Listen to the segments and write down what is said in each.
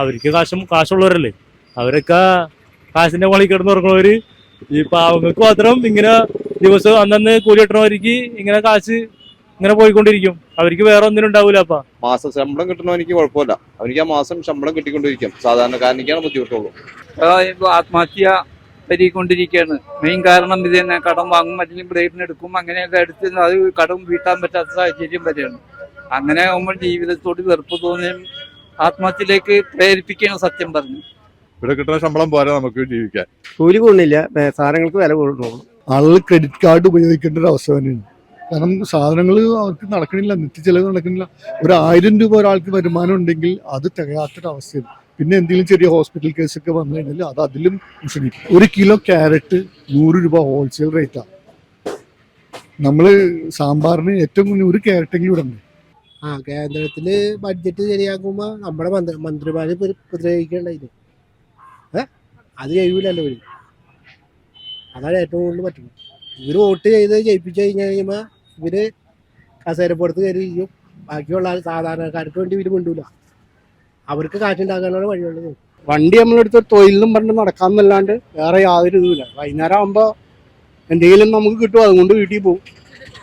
അവർക്ക് കാശും കാശുള്ളവരല്ലേ? അവരൊക്കെ കാശിന്റെ മുകളിൽ കിടന്ന് ഉറങ്ങുന്നവര് ഈ പാവങ്ങൾക്ക് മാത്രം ഇങ്ങനെ ദിവസം അന്നന്ന് കൂലി കിട്ടണവർക്ക് ഇങ്ങനെ കാശ് ഇങ്ങനെ പോയിക്കൊണ്ടിരിക്കും. അവർക്ക് വേറെ ഒന്നിനും ഉണ്ടാവൂല അപ്പ. മാസം ശമ്പളം കിട്ടണവനിക്ക് കുഴപ്പമില്ല. അവർക്ക് ആ മാസം ശമ്പളം കിട്ടിക്കൊണ്ടിരിക്കും. സാധാരണക്കാരനിക്കാണ് ബുദ്ധിമുട്ടുള്ളൂ. ഇപ്പോൾ ആത്മഹത്യ പെരുകിക്കൊണ്ടിരിക്കുകയാണ്. മെയിൻ കാരണം ഇത് തന്നെ. കടം വാങ്ങും അല്ലെങ്കിൽ ബ്ലേഡിന് എടുക്കും അങ്ങനെയൊക്കെ എടുത്ത് അത് കടം വീട്ടാൻ പറ്റാത്ത സാഹചര്യം വരെയാണ്. അങ്ങനെ ആകുമ്പോൾ ജീവിതത്തോട് വെറുപ്പ് തോന്നിയും ആത്മഹത്യയിലേക്ക് പ്രേരിപ്പിക്കുകയാണ് സത്യം പറഞ്ഞു ഇവിടെ കിട്ടുന്ന ശമ്പളം പോരാ നമുക്ക് ജീവിക്കാൻ. കൂലി കൂടുന്നില്ല. സാധനങ്ങൾക്ക് വില കൂടുന്നു. ആളുകൾ ക്രെഡിറ്റ് കാർഡ് ഉപയോഗിക്കേണ്ട ഒരു അവസ്ഥ തന്നെയാണ്. കാരണം സാധനങ്ങൾ അവർക്ക് നടക്കണില്ല നിത്യച്ചെലവ് നടക്കണില്ല. ഒരു ആയിരം രൂപ ഒരാൾക്ക് വരുമാനം ഉണ്ടെങ്കിൽ അത് തികയാത്തൊരവസ്ഥയാണ് പിന്നെ എന്തെങ്കിലും ചെറിയ ഹോസ്പിറ്റൽ കേസൊക്കെ വന്നു കഴിഞ്ഞാൽ അത് അതിലും ക്ഷണിക്കും ഒരു കിലോ ക്യാരറ്റ് നൂറ് രൂപ ഹോൾസെയിൽ റേറ്റാണ് നമ്മൾ സാമ്പാറിന് ഏറ്റവും കൂടുതൽ ഒരു ക്യാരറ്റെങ്കിലും ഇടണ്ടേ? ആ കേന്ദ്രത്തിൽ ബഡ്ജറ്റ് ശരിയാക്കുമ്പോ നമ്മുടെ മന്ത്രി മന്ത്രിമാര് പ്രതികരിക്കേണ്ടതിന് ഏ? അത് ചെയ്യൂലല്ലോ ഇവർ. അതാണ് ഏറ്റവും കൂടുതൽ പറ്റുന്നത്. ഇവർ വോട്ട് ചെയ്ത് ജയിപ്പിച്ചു കഴിഞ്ഞു കഴിയുമ്പോ ഇവർ കസേരപ്പുറത്ത് കയറി ചെയ്യും ബാക്കിയുള്ള സാധാരണക്കാർക്ക് വേണ്ടി ഇവർ മിണ്ടൂല. അവർക്ക് കാറ്റുണ്ടാക്കാനുള്ള വഴിയുള്ളത് വണ്ടി നമ്മളെടുത്ത് തൊഴിലിനും പറഞ്ഞ് നടക്കാമെന്നല്ലാണ്ട് വേറെ യാതൊരു ഇതുമില്ല. വൈകുന്നേരം ആകുമ്പോ എന്തെങ്കിലും നമുക്ക് കിട്ടും. അതുകൊണ്ട് വീട്ടിൽ പോകും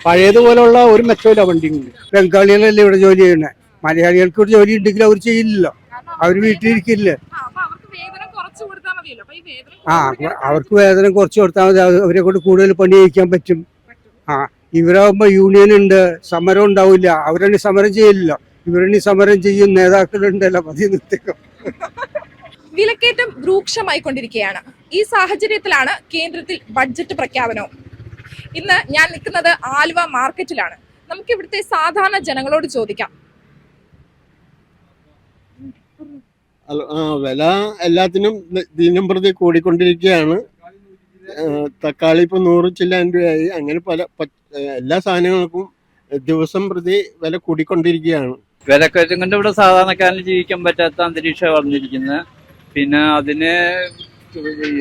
പഴയതുപോലുള്ള ഒരു മെച്ചമില്ല വണ്ടി കൊണ്ട് ബംഗാളികളല്ലേ ഇവിടെ ജോലി ചെയ്യണേ മലയാളികൾക്ക് ഒരു ജോലി ഉണ്ടെങ്കിൽ അവർ ചെയ്യില്ലല്ലോ. അവർ വീട്ടിലിരിക്കില്ലേ? ആ, അവർക്ക് വേതനം കുറച്ച് കൊടുത്താൽ മതിയല്ലോ. ഈ വേതനം ആ അവർക്ക് വേതനം കുറച്ച് കൊടുത്താൽ മതി. അവരെ കൊണ്ട് കൂടുതൽ പണി ചെയ്യിക്കാൻ പറ്റും. ആ ഇവരാകുമ്പോ യൂണിയൻ ഉണ്ട്. സമരം ഉണ്ടാവില്ല. അവരണി സമരം ചെയ്യില്ലല്ലോ. ഇവരണി സമരം ചെയ്യും. നേതാക്കളുണ്ടല്ലോ. പതി നിർത്തിക്കും. വിലക്കയറ്റം രൂക്ഷമായിക്കൊണ്ടിരിക്കുകയാണ്. ഈ സാഹചര്യത്തിലാണ് കേന്ദ്രത്തിൽ ബഡ്ജറ്റ് പ്രഖ്യാപനവും. ഇന്ന് ഞാൻ നിൽക്കുന്നത് ആലുവ മാർക്കറ്റിലാണ്. നമുക്ക് ഇവിടുത്തെ സാധാരണ ജനങ്ങളോട് ചോദിക്കാം. വില എല്ലാത്തിനും ദിനം പ്രതി കൂടിക്കൊണ്ടിരിക്കുകയാണ്. തക്കാളി ഇപ്പൊ നൂറ് ചില്ലാൻ രൂപയായി. അങ്ങനെ പല എല്ലാ സാധനങ്ങൾക്കും ദിവസം പ്രതി വില കൂടിക്കൊണ്ടിരിക്കുകയാണ്. വിലക്കയറ്റം കൊണ്ട് ഇവിടെ സാധാരണക്കാരന് ജീവിക്കാൻ പറ്റാത്ത അന്തരീക്ഷം വന്നിരിക്കുന്നത് പിന്നെ അതിന്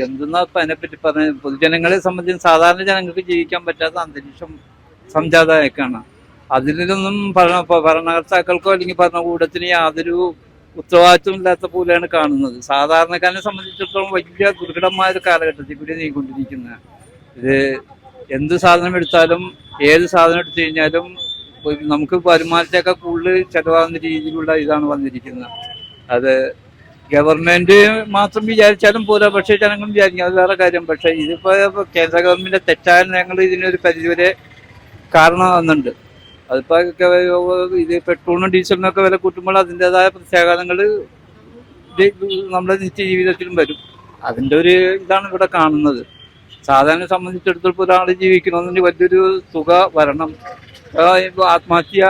എന്തെന്നാ അതിനെ അതിനെപ്പറ്റി പറഞ്ഞ പൊതുജനങ്ങളെ സംബന്ധിച്ച് സാധാരണ ജനങ്ങൾക്ക് ജീവിക്കാൻ പറ്റാത്ത അന്തരീക്ഷം സംജാതമായേക്കാണ്. അതിലൊന്നും ഭരണ ഭരണകർത്താക്കൾക്കോ അല്ലെങ്കിൽ ഭരണകൂടത്തിന് യാതൊരു ഉത്തരവാദിത്വം ഇല്ലാത്ത പോലെയാണ് കാണുന്നത്. സാധാരണക്കാരനെ സംബന്ധിച്ചിടത്തോളം വലിയ ദുർഘടമായ ഒരു കാലഘട്ടത്തിൽ കൂടി നീങ്ങിക്കൊണ്ടിരിക്കുന്നത്. ഇത് എന്ത് സാധനം എടുത്താലും ഏത് സാധനം എടുത്തു കഴിഞ്ഞാലും നമുക്ക് വരുമാനത്തേക്കാൾ കൂടുതൽ ചെലവാകുന്ന രീതിയിലുള്ള ഇതാണ് വന്നിരിക്കുന്നത്. അത് ഗവൺമെന്റ് മാത്രം വിചാരിച്ചാലും പോരാ. പക്ഷേ ജനങ്ങളും വിചാരിക്കും അത് വേറെ കാര്യം. പക്ഷേ ഇതിപ്പോ കേന്ദ്ര ഗവൺമെന്റ് തെറ്റായ ഞങ്ങൾ ഇതിനൊരു പരിധിവരെ കാരണമാകുന്നുണ്ട് അതിപ്പോ ഇത് പെട്രോളിനും ഡീസലിനും ഒക്കെ വില കൂട്ടുമ്പോൾ അതിന്റെതായ പ്രത്യാഘാതങ്ങൾ നമ്മുടെ നിത്യജീവിതത്തിലും വരും. അതിന്റെ ഒരു ഇതാണ് ഇവിടെ കാണുന്നത്. സാധാരണ സംബന്ധിച്ചിടത്തോളം ഒരാൾ ജീവിക്കണമെന്നുണ്ടെങ്കിൽ വലിയൊരു തുക വരണം. ആത്മഹത്യ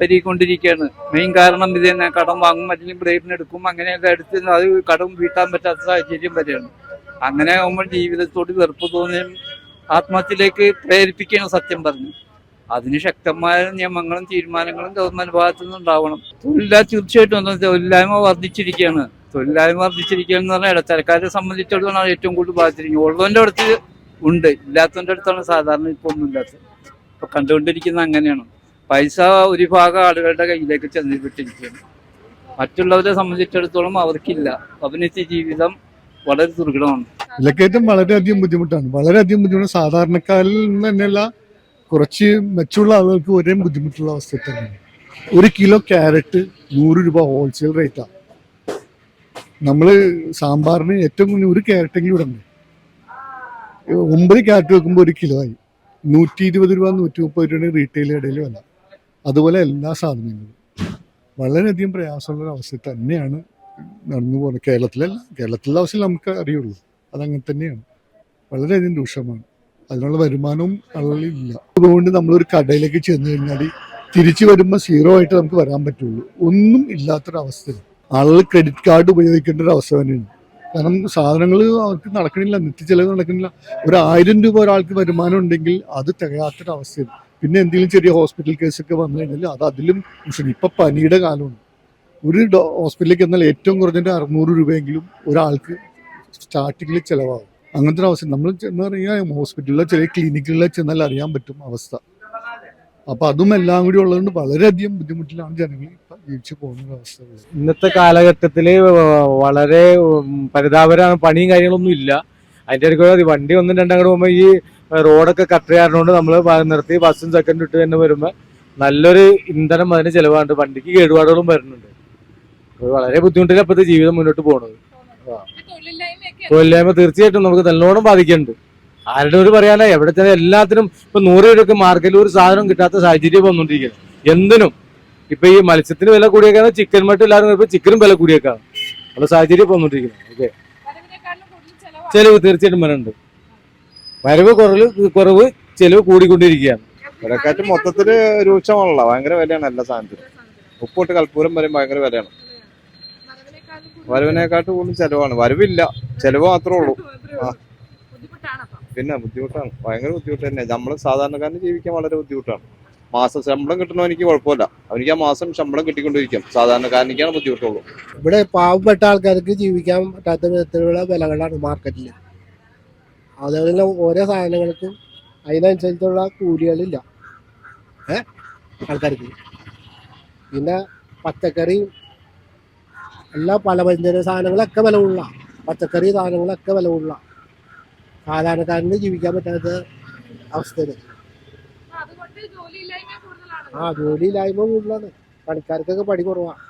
പെരുകിക്കൊണ്ടിരിക്കുകയാണ്. മെയിൻ കാരണം ഇത് തന്നെ കടം വാങ്ങും അല്ലെങ്കിൽ ബ്ലേഡിന് എടുക്കും അങ്ങനെയൊക്കെ എടുത്ത് അത് കടം വീട്ടാൻ പറ്റാത്ത സാഹചര്യം വരെയാണ്. അങ്ങനെ ആകുമ്പോൾ ജീവിതത്തോട് വെറുപ്പ് തോന്നിയും ആത്മഹത്യയിലേക്ക് പ്രേരിപ്പിക്കുകയാണ് സത്യം പറഞ്ഞു. അതിന് ശക്തമായ നിയമങ്ങളും തീരുമാനങ്ങളും ഗവൺമെന്റ് ഭാഗത്തു നിന്നുണ്ടാവണം. തൊഴിലില്ലാ തീർച്ചയായിട്ടും തൊഴിലില്ലായ്മ വർദ്ധിച്ചിരിക്കുകയാണ്. തൊഴിലില്ലായ്മ വർദ്ധിച്ചിരിക്കുകയെന്ന് പറഞ്ഞാൽ ഇടത്തരക്കാരെ സംബന്ധിച്ചിടത്തോളം ഏറ്റവും കൂടുതൽ ബാധിച്ചിരിക്കുന്നത്. ഉള്ളവന്റെ അടുത്ത് ഉണ്ട്. ഇല്ലാത്തവന്റെ അടുത്താണ് സാധാരണ ഇപ്പൊ ഒന്നും ഇല്ലാത്തത്. ഇപ്പൊ കണ്ടുകൊണ്ടിരിക്കുന്നത് അങ്ങനെയാണ്. പൈസ ഒരു ഭാഗം ആളുകളുടെ കയ്യിലേക്ക് ചെന്നിട്ടിരിക്കുകയാണ് മറ്റുള്ളവരെ സംബന്ധിച്ചിടത്തോളം അവർക്കില്ല. അഭിനയിച്ച ജീവിതം വളരെ ദുർഘടമാണ്. വിലക്കയറ്റം വളരെയധികം ബുദ്ധിമുട്ടാണ്. വളരെയധികം ബുദ്ധിമുട്ട് സാധാരണക്കാരിൽ നിന്ന് തന്നെയല്ല കുറച്ച് മെച്ചുള്ള ആളുകൾക്ക് ഒരേ ബുദ്ധിമുട്ടുള്ള അവസ്ഥ തന്നെയാണ്. ഒരു കിലോ ക്യാരറ്റ് നൂറ് രൂപ ഹോൾസെയിൽ റേറ്റാണ് നമ്മൾ സാമ്പാറിന് ഏറ്റവും കൂടുതൽ ഒരു ക്യാരറ്റെങ്കിലും ഇടണ്ടേ? ഒമ്പത് ക്യാരറ്റ് വെക്കുമ്പോൾ ഒരു കിലോ ആയി. നൂറ്റി ഇരുപത് രൂപ നൂറ്റി മുപ്പത് രൂപയാണ് റീറ്റെയിൽ ഇടയിൽ വില. അതുപോലെ എല്ലാ സാധനങ്ങളും. വളരെയധികം പ്രയാസമുള്ള അവസ്ഥ തന്നെയാണ് നടന്നു പോകുന്നത്. കേരളത്തിലല്ല കേരളത്തിലെ അവസ്ഥയിൽ നമുക്ക് അറിയുള്ളൂ. അതങ്ങനെ തന്നെയാണ്. വളരെയധികം രൂക്ഷമാണ്. അതിനുള്ള വരുമാനവും ആളുകളില്ല അതുകൊണ്ട് നമ്മളൊരു കടയിലേക്ക് ചെന്ന് കഴിഞ്ഞാൽ തിരിച്ചു വരുമ്പോൾ സീറോ ആയിട്ട് നമുക്ക് വരാൻ പറ്റുള്ളൂ. ഒന്നും ഇല്ലാത്തൊരവസ്ഥ ആളുകൾ ക്രെഡിറ്റ് കാർഡ് ഉപയോഗിക്കേണ്ട ഒരു അവസ്ഥ തന്നെയാണ്. കാരണം സാധനങ്ങൾ അവർക്ക് നടക്കണില്ല നിത്യച്ചെലവ് നടക്കണില്ല. ഒരു ആയിരം രൂപ ഒരാൾക്ക് വരുമാനം ഉണ്ടെങ്കിൽ അത് തികയാത്തൊരവസ്ഥയാണ് പിന്നെ എന്തെങ്കിലും ചെറിയ ഹോസ്പിറ്റൽ കേസൊക്കെ വന്നു കഴിഞ്ഞാൽ അത് അതിലും ക്ഷണിക്കും ഇപ്പം പനിയുടെ കാലമാണ്. ഒരു ഹോസ്പിറ്റലിലേക്ക് എന്നാൽ ഏറ്റവും കുറഞ്ഞിട്ട് അറുന്നൂറ് രൂപയെങ്കിലും ഒരാൾക്ക് സ്റ്റാർട്ടിങ്ങിൽ ചിലവാകും. അങ്ങനത്തെ ഒരു അവസ്ഥ. നമ്മൾ ചെന്ന് പറഞ്ഞാൽ ഹോസ്പിറ്റലിലോ ചെറിയ ക്ലിനിക്കുകളിലോ ചെന്നാൽ അറിയാൻ പറ്റും അവസ്ഥ. അപ്പൊ അതും എല്ലാം കൂടി ഉള്ളതുകൊണ്ട് വളരെയധികം ബുദ്ധിമുട്ടിലാണ് ജനങ്ങൾ ജീവിച്ചു പോകുന്ന അവസ്ഥ. ഇന്നത്തെ കാലഘട്ടത്തിൽ വളരെ പരിതാപകരമാണ്. പണിയും കാര്യങ്ങളൊന്നും ഇല്ല. അതിന്റെ ഇടയ്ക്ക് വണ്ടി ഒന്നും രണ്ടും കൂടെ പോകുമ്പോൾ ഈ റോഡൊക്കെ കട്ട് ചെയ്യാറുണ്ട്. നമ്മൾ നിർത്തി ബസ്സും സെക്കൻഡ് ഇട്ട് തന്നെ വരുമ്പോൾ നല്ലൊരു ഇന്ധനം അതിന് ചിലവാണ്ട്. വണ്ടിക്ക് കേടുപാടുകളും വരുന്നുണ്ട്. അത് വളരെ ബുദ്ധിമുട്ടില്ല അപ്പോഴത്തെ ജീവിതം മുന്നോട്ട് പോകുന്നത് തൊഴിലില്ലായ്മ തീർച്ചയായിട്ടും നമുക്ക് നല്ലോണം ബാധിക്കുന്നുണ്ട്. ആരുടെ ഒരു പറയാനോ? എവിടെ തന്നെ എല്ലാത്തിനും ഇപ്പൊ നൂറ് രൂപയ്ക്ക് മാർക്കറ്റിൽ ഒരു സാധനം കിട്ടാത്ത സാഹചര്യം വന്നുകൊണ്ടിരിക്കുന്നത് എന്തിനും? ഇപ്പൊ ഈ മത്സ്യത്തിന് വില കൂടിയേക്കാണ് ചിക്കൻ മറ്റും എല്ലാവരും ഇപ്പൊ ചിക്കനും വില കൂടിയേക്കാണ്. ഉള്ള സാഹചര്യം വന്നുകൊണ്ടിരിക്കുന്നത് ഓക്കെ. ചെലവ്. തീർച്ചയായിട്ടും വരുന്നുണ്ട് വരവ് കുറവ് കുറവ് ചെലവ് കൂടിക്കൊണ്ടിരിക്കുകയാണ്. വിലക്കയറ്റം മൊത്തത്തിൽ രൂക്ഷമാണല്ലോ. ഭയങ്കര വിലയാണ് എല്ലാ സാധനത്തിനും. ഉപ്പോട്ട് കൽപ്പൂരം വരെയും ഭയങ്കര വിലയാണ്. വരവിനെക്കാട്ട് കൂടുതൽ ചെലവാണ്. വരവില്ല. ചെലവ് മാത്രമേ ഉള്ളൂ. പിന്നെ ബുദ്ധിമുട്ടാണ്. ഭയങ്കര ബുദ്ധിമുട്ട് തന്നെ. നമ്മൾ സാധാരണക്കാരന് ജീവിക്കാൻ വളരെ ബുദ്ധിമുട്ടാണ്. മാസം ശമ്പളം കിട്ടണമെനിക്ക് കുഴപ്പമില്ല. അവനിക്ക് ആ മാസം ശമ്പളം കിട്ടിക്കൊണ്ടിരിക്കും. സാധാരണക്കാരനിക്കാണ് ബുദ്ധിമുട്ടുള്ളൂ. ഇവിടെ പാവപ്പെട്ട ആൾക്കാർക്ക് ജീവിക്കാൻ പറ്റാത്ത വിധത്തിലുള്ള വിലകളാണ് മാർക്കറ്റിൽ അതേപോലെ ഓരോ സാധനങ്ങൾക്കും അതിനനുസരിച്ചുള്ള കൂലികളില്ല ഏ? ആൾക്കാർക്ക്. പിന്നെ പച്ചക്കറിയും എല്ലാ പലവ്യഞ്ജന സാധനങ്ങളൊക്കെ വില ഉള്ള പച്ചക്കറി സാധനങ്ങളൊക്കെ വില ഉള്ള സാധാരണക്കാരന് ജീവിക്കാൻ പറ്റാത്ത അവസ്ഥയിൽ ആ ജോലിയില്ലായ്മ കൂടുതലാണ്. പണിക്കാർക്കൊക്കെ പണി കുറവാണ്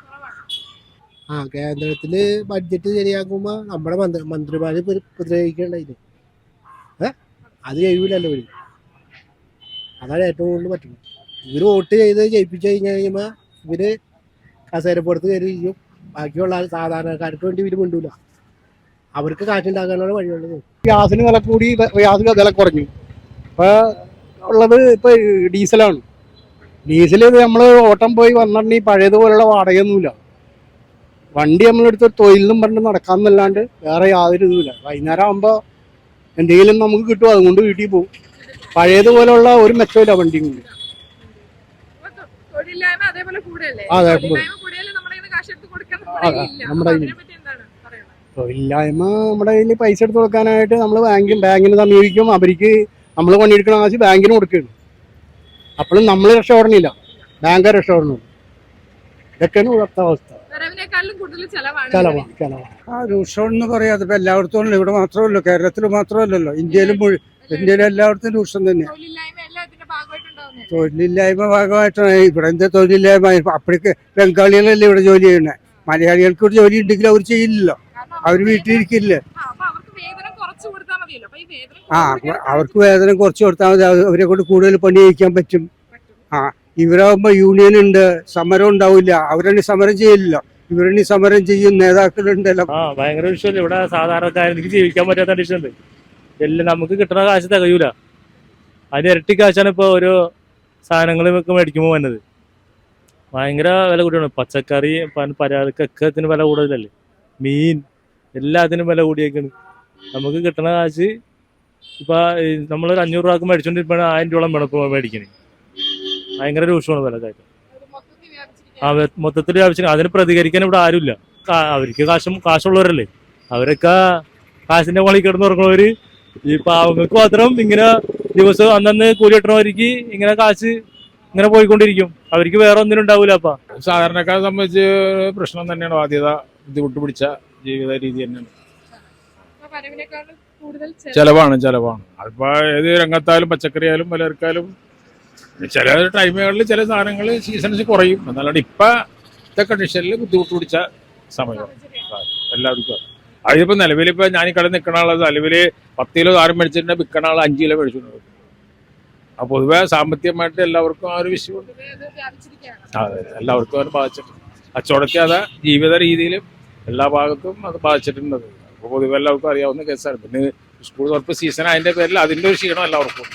ആ കേന്ദ്രത്തിൽ ബഡ്ജറ്റ് ശരിയാക്കുമ്പോ നമ്മുടെ മന്ത്രി മന്ത്രിമാര് പ്രതിരോധിക്കേണ്ടതിന് ഏ അത് ചെയ്യൂലല്ലോ ഇവർ. അതാണ് ഏറ്റവും കൂടുതൽ പറ്റുന്നത്. ഇവർ വോട്ട് ചെയ്ത് ജയിപ്പിച്ചു കഴിഞ്ഞ് കഴിയുമ്പോ ഇവർ കസേരപ്പുറത്ത് കയറി ചെയ്യും ബാക്കിയുള്ള സാധാരണക്കാർക്ക് വേണ്ടി ഇവർ മിണ്ടൂല. അവർക്ക് കാറ്റുണ്ടാക്കാനാണ് വഴിയുള്ളത് ഗ്യാസിന് വില കൂടി ഗ്യാസിന് വില കുറഞ്ഞു. ഇപ്പൊ ഉള്ളത് ഇപ്പൊ ഡീസലാണ്. ഡീസൽ നമ്മൾ ഓട്ടം പോയി വന്നിട്ടുണ്ടെങ്കിൽ പഴയതുപോലുള്ള വാടകയൊന്നുമില്ല. വണ്ടി നമ്മളെടുത്ത് തൊഴിലിനും പറഞ്ഞ് നടക്കാമെന്നല്ലാണ്ട് വേറെ യാതൊരു ഇതുമില്ല. വൈകുന്നേരം ആകുമ്പോൾ എന്തെങ്കിലും നമുക്ക് കിട്ടും അതുകൊണ്ട് വീട്ടിൽ പോകും. പഴയതുപോലുള്ള ഒരു മെച്ചമില്ല വണ്ടി കൊണ്ട് അതെ, നമ്മുടെ തൊഴിലില്ലായ്മ നമ്മുടെ കയ്യിൽ പൈസ എടുത്ത് കൊടുക്കാനായിട്ട് നമ്മൾ ബാങ്കിൽ ബാങ്കിനെ സമീപിക്കും. അവർക്ക് നമ്മൾ പണിയെടുക്കണ കാശ് ബാങ്കിന് കൊടുക്കുകയാണ് അപ്പോഴും നമ്മൾ രക്ഷപ്പെടണില്ല. ബാങ്ക് രക്ഷപ്പെടണം. ഇതൊക്കെയാണ് ഇവിടുത്തെ അവസ്ഥ. ചെലവാണ്. ചെലവാണ് ചെലവാണ് ആ രൂക്ഷം എന്ന് പറയാതെ ഇപ്പൊ എല്ലായിടത്തും ഉള്ളു ഇവിടെ മാത്രമല്ലോ കേരളത്തിൽ മാത്രമല്ലല്ലോ. ഇന്ത്യയിലും ഇന്ത്യയിലെ എല്ലായിടത്തും രൂക്ഷം തന്നെ. തൊഴിലില്ലായ്മ ഭാഗമായിട്ടാണ്. ഇവിടെ എന്താ തൊഴിലില്ലായ്മ? അപ്പോഴേക്ക് ബംഗാളികളല്ലേ ഇവിടെ ജോലി ചെയ്യണേ മലയാളികൾക്ക് ഒരു ജോലി ഉണ്ടെങ്കിൽ അവർ ചെയ്യില്ലല്ലോ. അവർ വീട്ടിലിരിക്കില്ലേ? ആ, അവർക്ക് കുറച്ച് കൊടുത്താൽ വേതനം കുറച്ച് കൊടുത്താൽ മതി. അവരെ കൊണ്ട് കൂടുതൽ പണി ചെയ്യിക്കാൻ പറ്റും. ആ ഇവരാകുമ്പോ യൂണിയൻ ഉണ്ട്. സമരം ഉണ്ടാവില്ല. അവരണി സമരം ചെയ്യില്ലല്ലോ. ഇവരണി സമരം ചെയ്യും നേതാക്കളുണ്ടല്ലോ. ആ ഭയങ്കര വിഷയമല്ലേ? ഇവിടെ സാധാരണക്കാരനിക്ക് ജീവിക്കാൻ പറ്റാത്ത കണ്ടീഷനുണ്ട്. എല്ലാം നമുക്ക് കിട്ടുന്ന കാശ് തികയൂല. അതിന് ഇരട്ടി കാശാണ് ഇപ്പോൾ ഓരോ സാധനങ്ങളൊക്കെ മേടിക്കുമ്പോൾ വന്നത്. ഭയങ്കര വില കൂടിയാണ്. പച്ചക്കറി പരാതിക്കൊക്കെ ഇതിന് വില കൂടുതലല്ലേ? മീൻ എല്ലാത്തിനും വില കൂടിയേക്കാണ്. നമുക്ക് കിട്ടുന്ന കാശ് ഇപ്പൊ നമ്മളൊരു അഞ്ഞൂറ് രൂപക്ക് മേടിച്ചോണ്ടിരിക്കുമ്പോൾ ആയിരം രൂപ മേടിക്കണേ. ഭയങ്കര രൂക്ഷമാണ് വില കാര്യം മൊത്തത്തിൽ ആവശ്യം അതിന് പ്രതികരിക്കാൻ ഇവിടെ ആരുമില്ല. അവർക്ക് കാശും കാശുള്ളവരല്ലേ. അവരൊക്കെ കാശിന്റെ മുകളിൽ കിടന്നുറങ്ങുന്നവര് ഈ പാവങ്ങൾക്ക് മാത്രം ഇങ്ങനെ ദിവസം അന്നന്ന് കൂലി കിട്ടണവർക്ക് ഇങ്ങനെ കാശ് ഇങ്ങനെ പോയിക്കൊണ്ടിരിക്കും. അവർക്ക് വേറെ ഒന്നിനും ഉണ്ടാവില്ല അപ്പ. സാധാരണക്കാരെ സംബന്ധിച്ച് പ്രശ്നം തന്നെയാണ് ബാധ്യത. ബുദ്ധിമുട്ട് പിടിച്ച ജീവിത രീതി തന്നെയാണ്. ചെലവാണ് ചെലവാണ്. അതിപ്പോ ഏത് രംഗത്തായാലും പച്ചക്കറി ആയാലും പലചരക്കായാലും ചില ടൈമുകളിൽ ചില സാധനങ്ങൾ സീസൺസ് കുറയും. എന്നല്ലാണ്ട് ഇപ്പോഴത്തെ കണ്ടീഷനിൽ ബുദ്ധിമുട്ട് പിടിച്ച സമയം. എല്ലാവർക്കും അതിപ്പോ നിലവിലിപ്പോ ഞാൻ ഈ കട നിൽക്കണ ആൾ. നിലവിൽ പത്ത് കിലോ സാധനം മേടിച്ചിട്ടുണ്ടെങ്കിൽ വിൽക്കണ ആൾ അഞ്ച് കിലോ മേടിച്ചിട്ടുണ്ട് അപ്പൊ പൊതുവേ സാമ്പത്തികമായിട്ട് എല്ലാവർക്കും ആ ഒരു വിഷയമുണ്ട് അത് എല്ലാവർക്കും അത് ബാധിച്ചിട്ടുണ്ട്. കച്ചവടത്തെ അത് ജീവിത രീതിയിലും എല്ലാ ഭാഗത്തും അത് ബാധിച്ചിട്ടുണ്ട്. അപ്പോൾ പൊതുവെ എല്ലാവർക്കും അറിയാവുന്ന കേസാണ്. പിന്നെ സ്കൂൾ തുറപ്പ് സീസൺ അതിന്റെ പേരിൽ അതിന്റെ ഒരു ക്ഷീണം എല്ലാവർക്കും.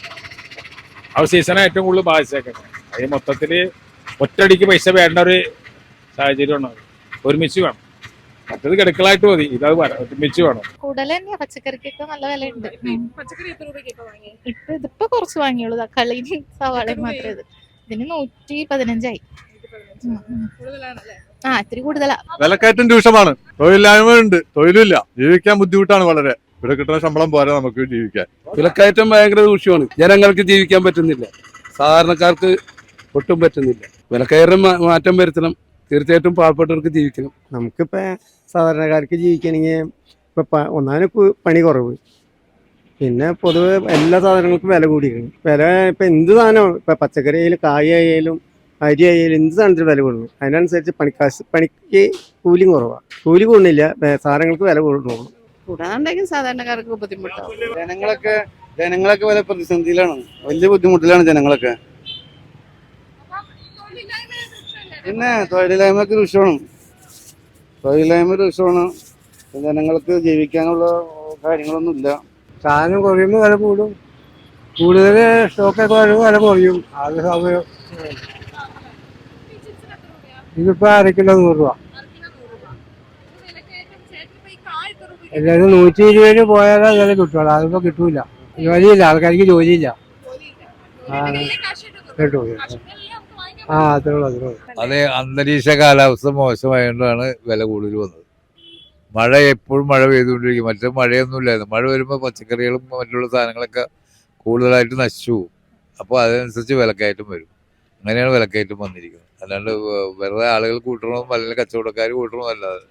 ആ സീസണാണ് ഏറ്റവും കൂടുതൽ ബാധിച്ചേക്കുന്നത് അത് മൊത്തത്തിൽ ഒറ്റടിക്ക് പൈസ വേണ്ട ഒരു സാഹചര്യമാണ്. ഒരുമിച്ച് വേണം. മറ്റത് കിടക്കളായിട്ട് മതി. ഇതത് വരാം. ഒരുമിച്ച് വേണം. കൂടുതൽ തന്നെയാ പച്ചക്കറിക്കൊക്കെ നല്ല വില ഉണ്ട് പച്ചക്കറി എത്ര രൂപയ്ക്ക് ഇപ്പൊ ഇതിപ്പോ കുറച്ച് വാങ്ങിയുള്ളൂ. തക്കാളി സവാളയും മാത്രമേ ഇത്. ഇതിന് നൂറ്റി പതിനഞ്ചായി? ആ ഇത്തിരി കൂടുതലാ. വിലക്കയറ്റം രൂക്ഷമാണ്. തൊഴിലില്ലായ്മ ഉണ്ട് തൊഴിലില്ല. ജീവിക്കാൻ ബുദ്ധിമുട്ടാണ് വളരെ. ഇവിടെ കിട്ടുന്ന ശമ്പളം പോരാ നമുക്ക് ജീവിക്കാൻ. വിലക്കയറ്റം ഭയങ്കര ദൂഷ്യമാണ്. ജനങ്ങൾക്ക് ജീവിക്കാൻ പറ്റുന്നില്ല. സാധാരണക്കാർക്ക് ഒട്ടും പറ്റുന്നില്ല. വിലക്കയറ്റം മാറ്റം വരുത്തണം. തീർച്ചയായിട്ടും പാവപ്പെട്ടവർക്ക് ജീവിക്കണം. നമുക്കിപ്പോൾ സാധാരണക്കാർക്ക് ജീവിക്കണമെങ്കിൽ ഇപ്പം ഒന്നാമത് പണി കുറവ്. പിന്നെ പൊതുവെ എല്ലാ സാധനങ്ങൾക്കും വില കൂടിയിരുന്നു വില ഇപ്പം എന്ത് സാധനം ഇപ്പം പച്ചക്കറി ആയാലും കായ ആയാലും അരി ആയാലും എന്ത് സാധനത്തിന് വില കൂടുന്നു. അതിനനുസരിച്ച് പണിക്കാശ് പണിക്ക് കൂലിയും കുറവാണ് കൂലി കൂടുന്നില്ല. സാധനങ്ങൾക്ക് വില കൂടുന്നു. കൂടാന്നുണ്ടെങ്കിൽ സാധാരണക്കാർക്ക് ബുദ്ധിമുട്ടാവും. ജനങ്ങളൊക്കെ ജനങ്ങളൊക്കെ വലിയ പ്രതിസന്ധിയിലാണ്. വലിയ ബുദ്ധിമുട്ടിലാണ് ജനങ്ങളൊക്കെ. പിന്നെ തൊഴിലില്ലായ്മക്ക് രൂക്ഷമാണ് തൊഴിലില്ലായ്മ രൂക്ഷമാണ് ജനങ്ങൾക്ക് ജീവിക്കാനുള്ള കാര്യങ്ങളൊന്നും ഇല്ല. സാധനം കുറയുമ്പോൾ വില കൂടും. കൂടുതൽ സ്റ്റോക്കൊക്കെ വരുമ്പോൾ വില കുറയും. അത് സമയം. ഇതിപ്പോ അരക്കിലോ നൂറ് രൂപ. എല്ലാവരും നൂറ്റി ഇരുപത് രൂപ പോയാലേ വില കിട്ടുള്ളൂ. അതിപ്പോ കിട്ടൂല. ജോലിയില്ല ആൾക്കാർക്ക് ജോലിയില്ല. ആ കിട്ടൂ ആ അത്രേ ഉള്ളൂ അത്രേ ഉള്ളൂ. അതെ അന്തരീക്ഷ കാലാവസ്ഥ മോശമായതുകൊണ്ടാണ് വില കൂടുതൽ വന്നത്. മഴ എപ്പോഴും മഴ പെയ്തുകൊണ്ടിരിക്കും. മറ്റേ മഴയൊന്നുമില്ലായിരുന്നു മഴ വരുമ്പോൾ പച്ചക്കറികളും മറ്റുള്ള സാധനങ്ങളൊക്കെ കൂടുതലായിട്ട് നശിച്ചു പോകും. അപ്പോൾ അതിനനുസരിച്ച് വിലക്കയറ്റം വരും. അങ്ങനെയാണ് വിലക്കയറ്റം വന്നിരിക്കുന്നത്. അല്ലാണ്ട് വെറുതെ ആളുകൾ കൂട്ടണമെന്നും അല്ലെങ്കിൽ കച്ചവടക്കാർ കൂട്ടണമെന്നല്ലാതെ